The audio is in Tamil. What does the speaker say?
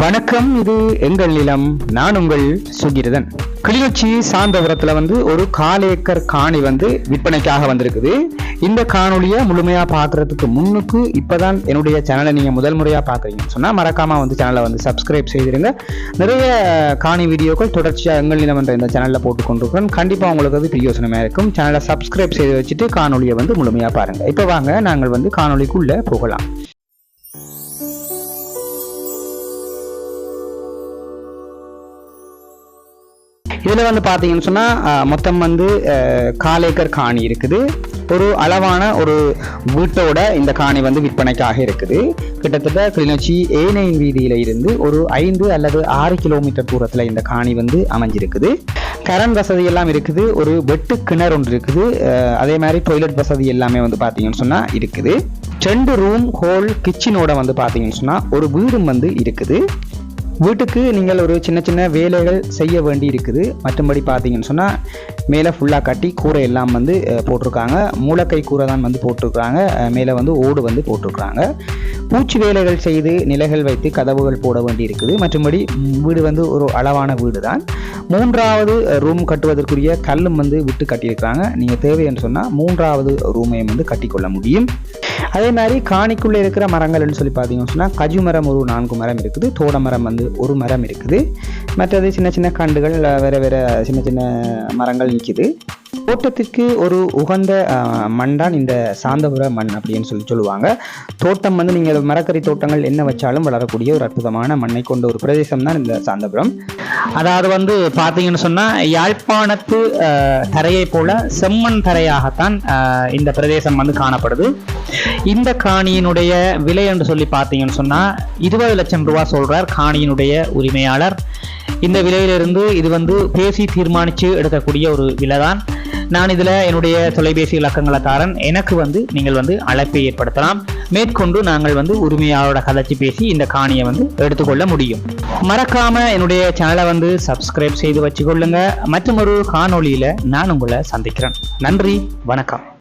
வணக்கம் இது எங்கள் நிலம். நான் உங்கள் சுகிரதன். கிளிநொச்சி சாந்தபுரத்துல வந்து ஒரு கால் ஏக்கர் காணி வந்து விற்பனைக்காக வந்திருக்குது. இந்த காணொலியை முழுமையா பார்க்கறதுக்கு முன்னுக்கு இப்பதான் என்னுடைய சேனலை நீங்க முதல் முறையா பாக்குறீங்கன்னு சொன்னா மறக்காம வந்து சேனலை வந்து சப்ஸ்கிரைப் செய்திருங்க. நிறைய காணி வீடியோக்கள் தொடர்ச்சியா எங்கள் நிலம் என்ற இந்த சேனல்ல போட்டு கொண்டிருக்கிறேன் கண்டிப்பா உங்களுக்கு அது பிரியோசனமா இருக்கும். சேனலை சப்ஸ்கிரைப் செய்து வச்சுட்டு காணொலியை வந்து முழுமையா பாருங்க. இப்போ வாங்க நாங்கள் வந்து காணொலிக்குள்ளே போகலாம். இதில் வந்து பார்த்தீங்கன்னு சொன்னால் மொத்தம் வந்து காலேக்கர் கால் ஏக்கர் காணி இருக்குது. ஒரு அளவான ஒரு வீட்டோட இந்த காணி வந்து விற்பனைக்காக இருக்குது. கிட்டத்தட்ட கிளிநொச்சி ஏனையின் வீதியில இருந்து ஒரு ஐந்து அல்லது ஆறு கிலோமீட்டர் தூரத்தில் இந்த காணி வந்து அமைஞ்சிருக்குது. கரண்ட் வசதி எல்லாம் இருக்குது. ஒரு வெட்டு கிணறு ஒன்று இருக்குது. அதே மாதிரி டொய்லெட் வசதி எல்லாமே வந்து பார்த்தீங்கன்னு சொன்னால் இருக்குது. ரெண்டு ரூம் ஹோல் கிச்சனோட வந்து பார்த்தீங்கன்னு சொன்னால் ஒரு வீடும் வந்து இருக்குது. வீட்டுக்கு நீங்கள் ஒரு சின்ன சின்ன வேலைகள் செய்ய வேண்டி இருக்குது மற்றபடி பார்த்தீங்கன்னு சொன்னால் மேலே ஃபுல்லாக கட்டி கூரை எல்லாம் வந்து போட்டிருக்காங்க. மூலக்கை கூரை தான் வந்து போட்டிருக்காங்க. மேலே வந்து ஓடு வந்து போட்டிருக்காங்க. பூச்சி வேலைகள் செய்து நிலைகள் வைத்து கதவுகள் போட வேண்டி இருக்குது மற்றபடி வீடு வந்து ஒரு அளவான வீடு தான் மூன்றாவது ரூம் கட்டுவதற்குரிய கல்லும் வந்து விட்டு கட்டியிருக்கிறாங்க. நீங்கள் தேவை என்று சொன்னால் மூன்றாவது ரூமையும் வந்து கட்டிக்கொள்ள முடியும். அதே மாதிரி காணிக்குள்ளே இருக்கிற மரங்கள்னு சொல்லி பார்த்தீங்கன்னு சொன்னால் கஜு மரம் ஒரு நான்கு மரம் இருக்குது. தோட மரம் வந்து ஒரு மரம் இருக்குது. மற்றது சின்ன சின்ன கண்டுகள் வேறு வேறு சின்ன சின்ன மரங்கள் நிற்கிது தோட்டத்திற்கு ஒரு உகந்த அஹ், மண் தான் இந்த சாந்தபுர மண் அப்படின்னு சொல்லி சொல்லுவாங்க. தோட்டம் வந்து நீங்கள் மரக்கறி தோட்டங்கள் என்ன வச்சாலும் வளரக்கூடிய ஒரு அற்புதமான மண்ணை கொண்ட ஒரு பிரதேசம் தான் இந்த சாந்தபுரம். அதாவது வந்து பார்த்தீங்கன்னு சொன்னால் யாழ்ப்பாணத்து தரையை போல செம்மண் தரையாகத்தான் இந்த பிரதேசம் வந்து காணப்படுது. இந்த காணியினுடைய விலை என்று சொல்லி பார்த்தீங்கன்னு சொன்னால் இருபது லட்சம் ரூபா சொல்றார் காணியினுடைய உரிமையாளர். இந்த விலையிலிருந்து இது வந்து பேசி தீர்மானித்து எடுக்கக்கூடிய ஒரு விலை தான் நான் இதில் என்னுடைய தொலைபேசி இலக்கங்களை தாரன் எனக்கு வந்து நீங்கள் வந்து அழைப்பை ஏற்படுத்தலாம். மேற்கொண்டு நாங்கள் வந்து உரிமையாளரோட கதைச்சி பேசி இந்த காணியை வந்து எடுத்துக்கொள்ள முடியும். மறக்காம என்னுடைய சேனலை வந்து சப்ஸ்கிரைப் செய்து வச்சுக்கொள்ளுங்க. மற்றும் ஒரு காணொளியில நான் உங்களை சந்திக்கிறேன். நன்றி வணக்கம்.